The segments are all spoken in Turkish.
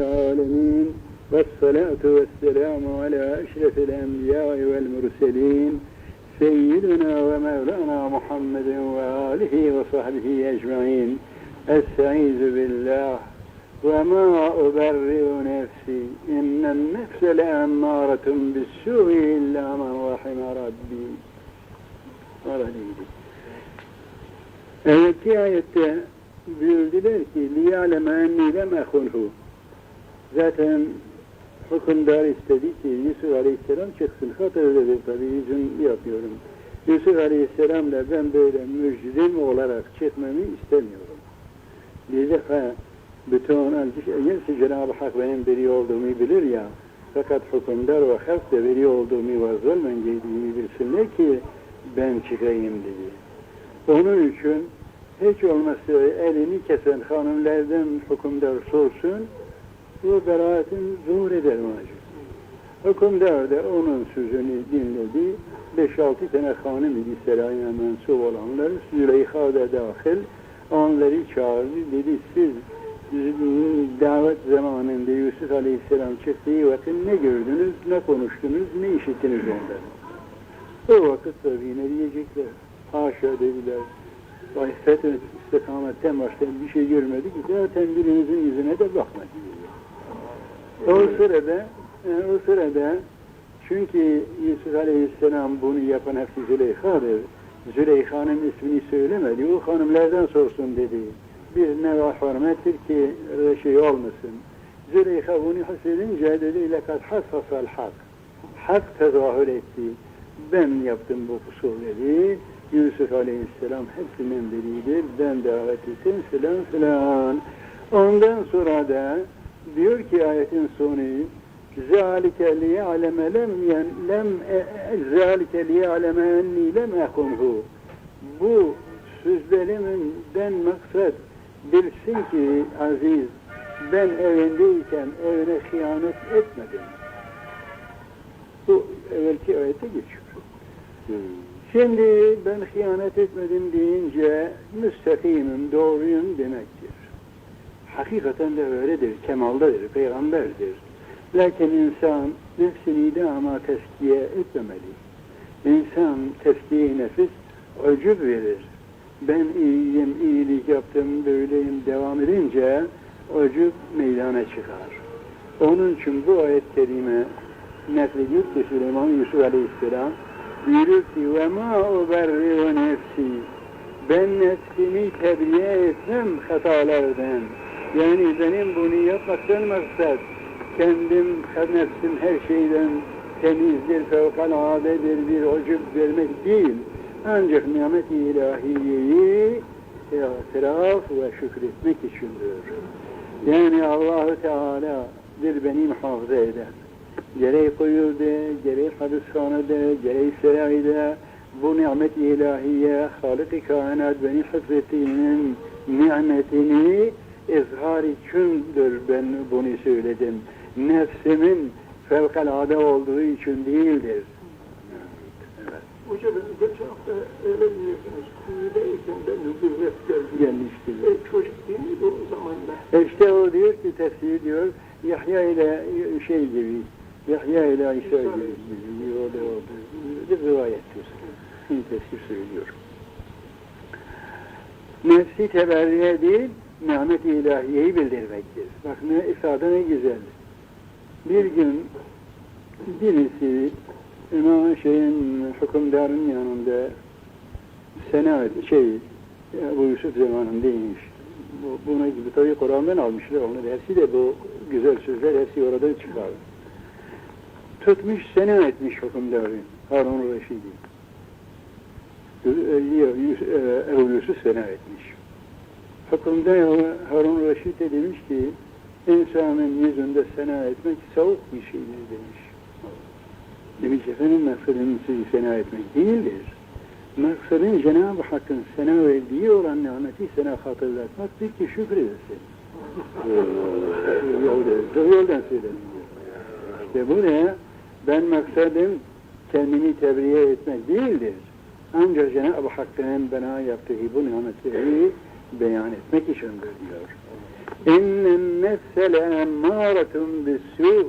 العالمين. والصلاة والسلام على أشرف الأنبياء والمرسلين. سيدنا ومولانا محمد وآله وصحبه أجمعين. أستعيذ بالله. وما أبرئ نفسي. إن النفس لأمارة بالسوء إلا من رحم ربي. Evet ayette buyurdular ki لِيَعْلَمَ اَنِّي لَمْ اَخُنْهُ. Zaten hükümdar istedi ki Yusuf Aleyhisselam çıksın. Hatırlıdır tabi yüzün yapıyorum. Yusuf Aleyhisselam'la ben böyle müjdim olarak çıkmamı istemiyorum. Dedi ha bütün gerçi Cenab-ı Hak benim biri olduğumu bilir ya fakat hükümdar ve halk da biri olduğumu ve zulmen geldiğimi bilsinler ki ben çıkayım dedi. Onun için hiç olmazsa elini kesen hanımlardan hükümdar sorsun bu beraatin zuhur eder macun. Hükümdar da onun sözünü dinledi. 5-6 tane hanım idi saraya mensup olanlar. Züleyha da dahil onları çağırdı. Dedi siz davet zamanında Yusuf Aleyhisselam çıktığı vakit ne gördünüz, ne konuştunuz, ne işittiniz ondan? O vakit tabii ne diyecekler? Haşa dediler. İffet istikametten başka bir şey görmedik. Zaten birinizin yüzüne de bakmadık. O sırada, o sırada çünkü Yusuf Aleyhisselam bunu yapan hepsi Züleyha'dır. Züleyha'nın ismini söylemedi. O hanımlardan sorsun dedi. Bir neva hürmettir ki şey olmasın. Züleyha bunu hissedince dedi lekat hassasal hak. Hak tezahür etti. Ben yaptım bu kusur dedi. Yusuf Aleyhisselam hepsinden biriydi. Ben davet ettim filan filan. Ondan sonra da diyor ki ayetin sonu zâlike liya'leme lem yen lem zâlike liya'leme enni lem ekunhu bu sözlerimden maksat bilsin ki aziz ben evindeyken evine hıyanet etmedim. Bu evvelki ayete geçiyor. Hmm. Şimdi ben hıyanet etmedim deyince müstakimim, doğruyum demektir. Hakikaten de öyledir, kemaldadır, peygamberdir. Lakin insan nefsini de ama teskiye etmemeli. İnsan teskiye nefis öcüb verir. Ben iyiyim, iyilik yaptım, böyleyim devam edince öcüb meydana çıkar. Onun için bu ayet-i kerime naklediyor ki Süleyman Yusuf Aleyhisselam buyurur ki ve ma uberri'u nefsi ben nefsimi tebriye etmem hatalardan. Yani benim bunu yapmaktan maksat kendim, nefsim her şeyden temizdir, fevkaladedir, bir ucub vermek değil. Ancak nimet-i ilahiyeyi itiraf ve şükretmek içindir. Yani Allahu Teala'dır beni muhafaza eden. Gerek kuyuda, gerek hadishanede, gerek serayda bu nimet-i ilahiye, Halık-ı kainat beni hıfzettiğinin nimetini izhar içindir ben bunu söyledim. Nefsimin fevkalade olduğu için değildir. Evet. Hocam geçen hafta öyle diyorsunuz. Kuyudayken ben nübüvvet geldi. Gelmişti. E, çocuk değil miydi o zamanlar? E işte o diyor ki tefsir diyor Yahya ile şey gibi Yahya ile İsa gibi o da o da bir rivayettir. Şimdi tefsir söylüyor. Nefsi teberriye değil, nimet-i ilahiyeyi bildirmektir. Bak ne ifade ne güzel. Bir gün birisi İmam şeyin hükümdarın yanında sena şey bu Yusuf zamanındaymış. Bu, buna gibi tabii Kur'an'dan almışlar onu. Hepsi de bu güzel sözler hepsi oradan çıkar. Tutmuş sena etmiş hükümdarı Harun Reşidi. Ebu Yusuf sena etmiş. Hükümdar Harun Reşid de demiş ki insanın yüzünde sena etmek soğuk bir şeydir demiş. Demiş efendim maksadın sizi sena etmek değildir. Maksadın Cenab-ı Hakk'ın sena verdiği olan nimeti sana hatırlatmaktır ki şükredesin. yoldan, yoldan söyledim. İşte bu ne? Ben maksadım kendimi tebriye etmek değildir. Ancak Cenab-ı Hakk'ın bana yaptığı bu nimetleri beyan etmek içindir diyor. İnnen nefse leemmâretun bis-sû.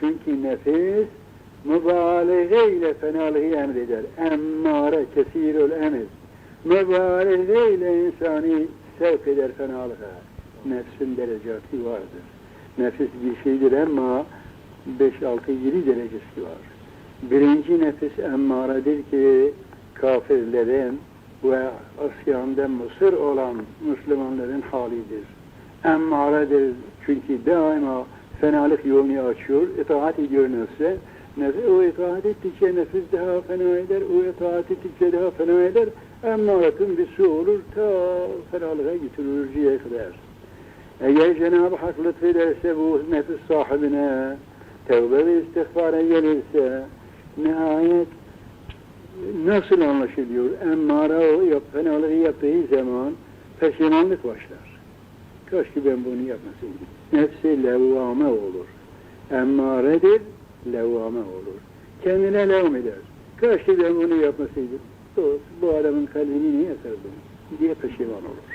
Çünkü nefis mübalağe ile fenalığı emreder. Emmare kesirül emir. Mübalağe ile insanı sevk eder fenalığa. Nefsin derecati vardır. Nefis bir şeydir ama 5, 6, 7 derecesi var. Birinci nefis emmaredir ki kafirlerin ve Asya'nda Mısır olan Müslümanların halidir. Emmaredir çünkü daima fenalık yolunu açıyor, itaat ediyor nefse. Nefis, o itaat ettikçe nefis daha fena eder, o itaat ettikçe daha fena eder. Emmaretun bir su olur, ta fenalığa götürürcüye kadar. Eğer Cenab-ı Hak lütfederse bu nefis sahibine, tevbe ve istiğfara gelirse, nihayet nasıl anlaşılıyor? Emmara yap, fenalığı yaptığı zaman peşimanlık başlar. Keşke ben bunu yapmasaydım. Nefsi levvame olur. Emmaredir, levvame olur. Kendine levm eder. Keşke ben bunu yapmasaydım. Dost, bu adamın kalbini niye kırdım? diye pişman olur.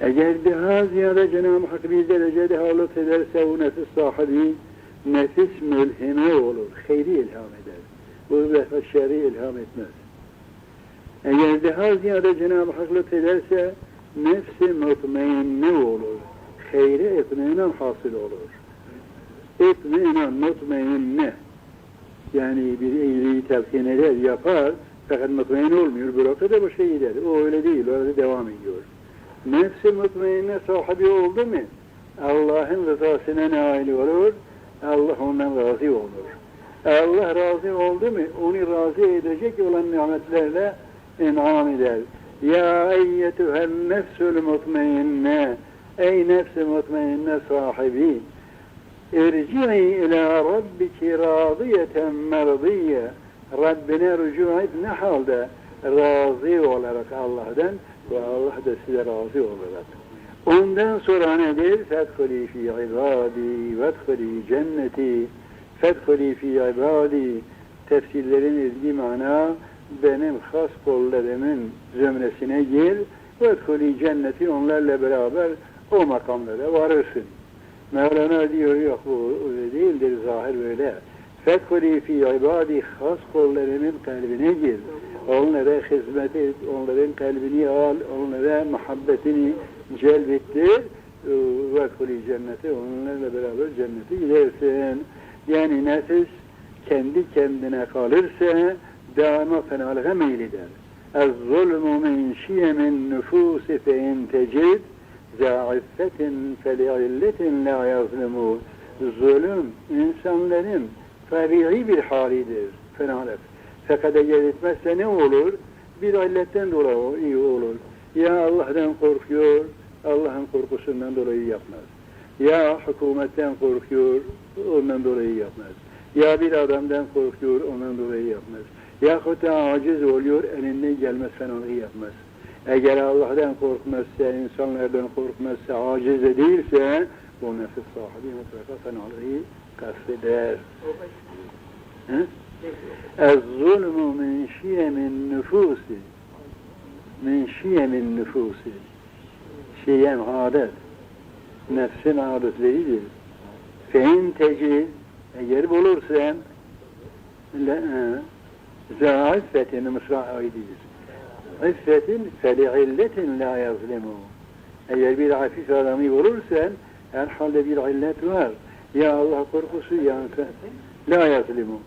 Eğer daha ziyade Cenab-ı Hak bir derece daha lütfederse o nefis sahibi nefis mülhime olur. Hayri ilham eder. Bu defa şerri ilham etmez. Eğer daha ziyade Cenab-ı Hak lütfederse nefsi mutmainne olur. Hayri itminan hasıl olur. İtminan mutmainne. Yani bir iyiliği telkin eder, yapar. Fakat mutmain olmuyor. Bırakır da başa gider. O öyle değil. Öyle devam ediyor. Nefsi mutmainne sahibi oldu mu Allah'ın rızasına nail olur. Allah ondan razı olur. Allah razı oldu mu onu razı edecek olan nimetlerle inam eder. Ya eyyetühen nefsül mutmainne Ey nefsi mutmainne sahibi irci'i ila rabbiki radiyeten merdiye Rabbine rücu et ne halde razı olarak Allah'tan ve Allah da size razı olarak. Ondan sonra nedir? Fethuli fi ibadi vethuli cenneti fethuli fi ibadi tefsirlerin ezgi mana benim has kollarımın zümresine gir vethuli cenneti onlarla beraber o makamlara varırsın. Mevlana diyor yok bu öyle değildir zahir böyle. Fethuli fi ibadi has kollarımın kalbine gir. Onlara hizmet et, onların kalbini al, onlara muhabbetini celbettir. Ve kuli cenneti, onlarla beraber cennete gidersin. Yani nefis kendi kendine kalırsa daima fenalığa meylidir. الظلم من شيم النفوس فإن تجد ذا عفة فلعلة لا يظلم Zulüm insanların tabii bir halidir. Fenalık. Fakat eğer etmezse ne olur? Bir illetten dolayı iyi olur. Ya Allah'tan korkuyor, Allah'ın korkusundan dolayı yapmaz. Ya hükümetten korkuyor, ondan dolayı yapmaz. Ya bir adamdan korkuyor, ondan dolayı yapmaz. Yahut da aciz oluyor, elinden gelmez fenalığı yapmaz. Eğer Allah'tan korkmazsa, insanlardan korkmazsa, aciz değilse, bu nefis sahibi mutlaka fenalığı kasteder. Hı? الظلم من شيم النفوس من شيم النفوس şiyem adet nefsin adetleridir fein tecid eğer bulursan za iffetin mısra aididir iffetin feli illetin la yazlimu. Eğer bir hafif adamı bulursan herhalde bir illet var. Ya Allah korkusu ya la yazlimu.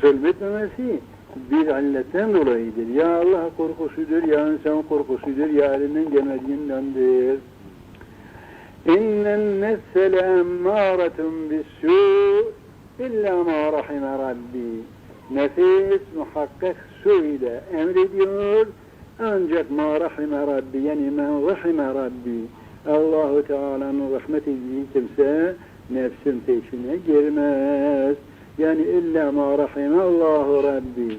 Zulmetmemesi bir illetten dolayıdır. Ya Allah korkusudur, ya insan korkusudur, ya elinden gelmediğindendir. İnnen nefse leemmâretun bis-sû illa ma rahime rabbi. Nefis muhakkak su ile emrediyor. Ancak ma rahime rabbi yani men rahime rabbi. Allahu Teala'nın rahmet ettiği kimse nefsin peşine girmez. Yani illa ma rahimallahu rabbi.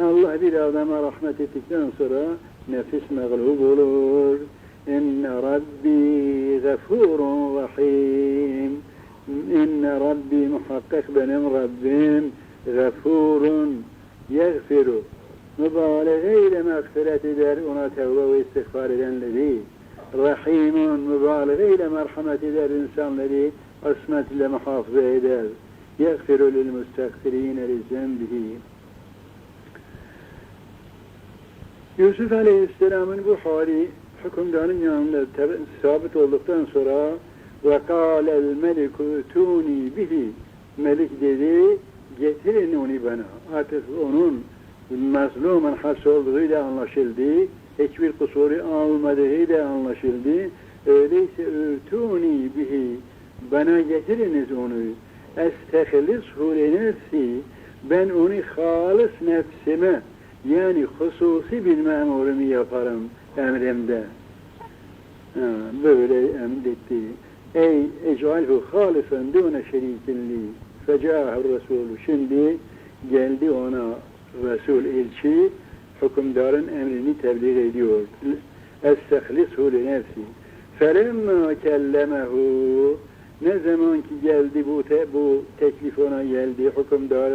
Allah bir adama rahmet ettikten sonra nefis mağlup olur. İnne rabbi gafurun rahim. İnne rabbi muhakkak benim Rabbim gafurun yegfiru. Mübalağa ile mağfiret eder ona tevbe ve istiğfar edenleri. rahimun mübalağa ile merhamet eder insanları, asmet ile muhafaza eder. Yegfiru lil müstakfirine li zembihi. Yusuf Aleyhisselam'ın bu hali hükümdarın yanında sabit olduktan sonra kâlel meliku tuni bihi Melik dedi getirin onu bana. Artık onun mazlumen has olduğuyla anlaşıldı. Hiçbir kusuru almadığıyla anlaşıldı. Öyleyse ötuni bihi bana getiriniz onu. Estehlishu li nefsi ben onu halis nefsime yani hususi bir memurumu yaparım emrimde. Ha, böyle emretti. Ey ec'alhu halisen dune şerikinli fecahur Resulü. Şimdi geldi ona Resul elçi hükümdarın emrini tebliğ ediyor. Estehlishu li nefsi. Felemma kellemehu ne zaman ki geldi bu te, bu teklif ona geldi hükümdar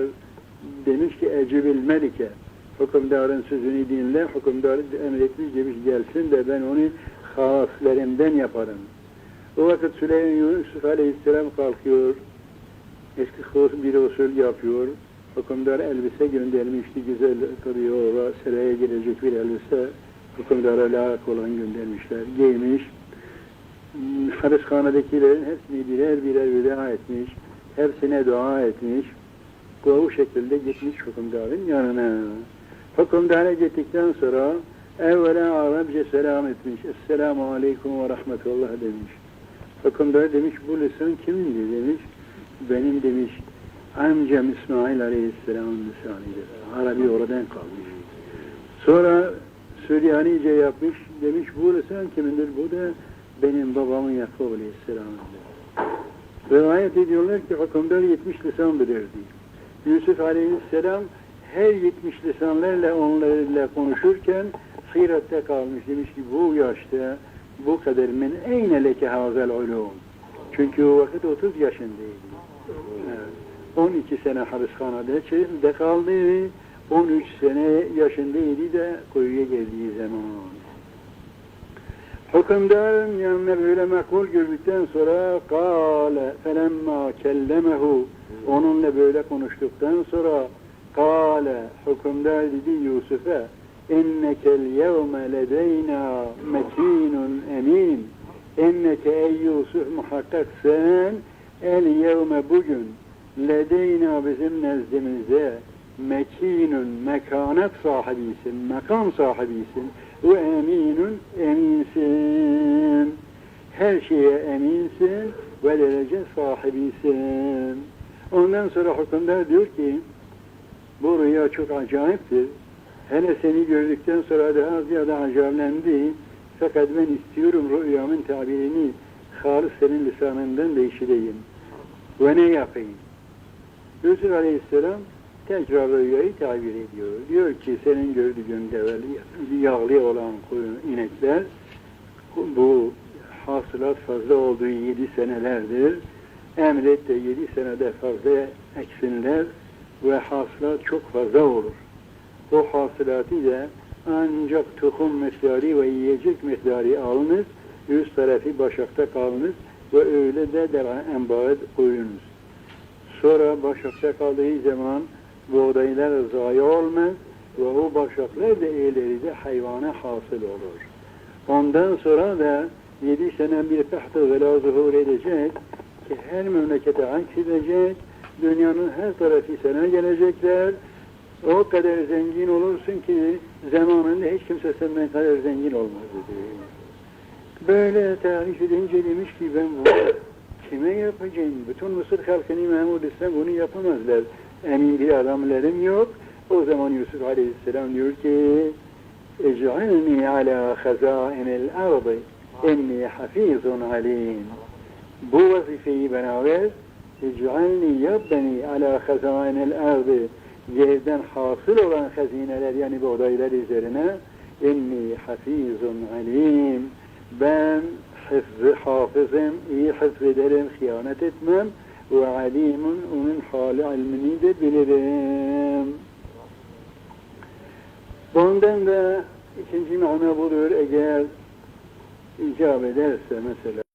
demiş ki ecibil melike hükümdarın sözünü dinle hükümdar emretmiş demiş gelsin de ben onu haslerimden yaparım. O vakit Süleyman Yusuf Aleyhisselam kalkıyor. Eski bir usul yapıyor. Hükümdar elbise göndermişti. Güzel o seraya gelecek bir elbise. Hükümdara layık olan göndermişler. Giymiş. Hapishanedekilerin hepsini birer birer veda etmiş. Hepsine dua etmiş. Bu şekilde gitmiş hükümdarın yanına. Hükümdara gittikten sonra evvela Arapça selam etmiş. Esselamu aleyküm ve rahmetullah demiş. Hükümdar demiş bu lisan kimindi demiş. Benim demiş amcam İsmail Aleyhisselam'ın lisanıdır. Arabi oradan kalmış. Sonra Süryanice yapmış. Demiş bu lisan kimindir? Bu da benim babamın Yakup Aleyhisselam'ındır. Rivayet ediyorlar ki hükümdar 70 lisan bilirdi. Yusuf Aleyhisselam her 70 lisanlarla onlarla konuşurken Sirat'te kalmış. Demiş ki bu yaşta bu kadar min eyne leke hazel ulum. Çünkü o vakit 30 yaşındaydı. Evet. 12 sene hapishanede de kaldı. 13 sene yaşındaydı da kuyuya geldiği zaman. Hükümdarın yanına böyle makbul gördükten sonra kâle felemma kellemehu onunla böyle konuştuktan sonra kâle hükümdar dedi Yusuf'a innekel yevme ledeyna mekinun emin inneke ey Yusuf muhakkak sen el yevme bugün ledeyna bizim nezdimizde mekinun mekanet sahibisin, makam sahibisin ve eminun eminsin. Her şeye eminsin ve derece sahibisin. Ondan sonra hükümdar diyor ki bu rüya çok acayiptir. Hele seni gördükten sonra daha ziyade acayiplendi. Fakat ben istiyorum rüyamın tabirini halis senin lisanından değiştireyim. Ve ne yapayım? Yusuf Aleyhisselam tekrar rüyayı tabir ediyor. Diyor ki senin gördüğün devel yağlı olan inekler bu hasılat fazla olduğu yedi senelerdir. Emret de yedi senede fazla eksinler ve hasılat çok fazla olur. O hasılatı da ancak tohum miktarı ve yiyecek miktarı alınız, üst tarafı başakta kalınız ve öyle de dera enbağa koyunuz. Sonra başakta kaldığı zaman buğdaylar zayi olmaz ve o başaklar da ileride hayvana hasıl olur. Ondan sonra da yedi sene bir tahtı vela zuhur edecek ki her memlekete aks edecek, dünyanın her tarafı sana gelecekler, o kadar zengin olursun ki zamanında hiç kimse senden kadar zengin olmaz dedi. Böyle tarif edince demiş ki ben bunu kime yapacağım? Bütün Mısır halkını memur etsem bunu yapamazlar. Emin bir adamlarım yok. O zaman Yusuf Aleyhisselam diyor ki اجعلني على خزائن الأرض إني حفيظ عليم bu vazifeyi bana ver ec'alni yap beni ala hazainel ardı yerden hasıl olan hazineler yani buğdaylar üzerine inni hafizun alim. Ben hıfzı hafızım iyi hıfzederim hıyanet etmem ve alimun onun hali ilmini de bilirim. Bundan da ikinci mana budur eğer icap ederse mesela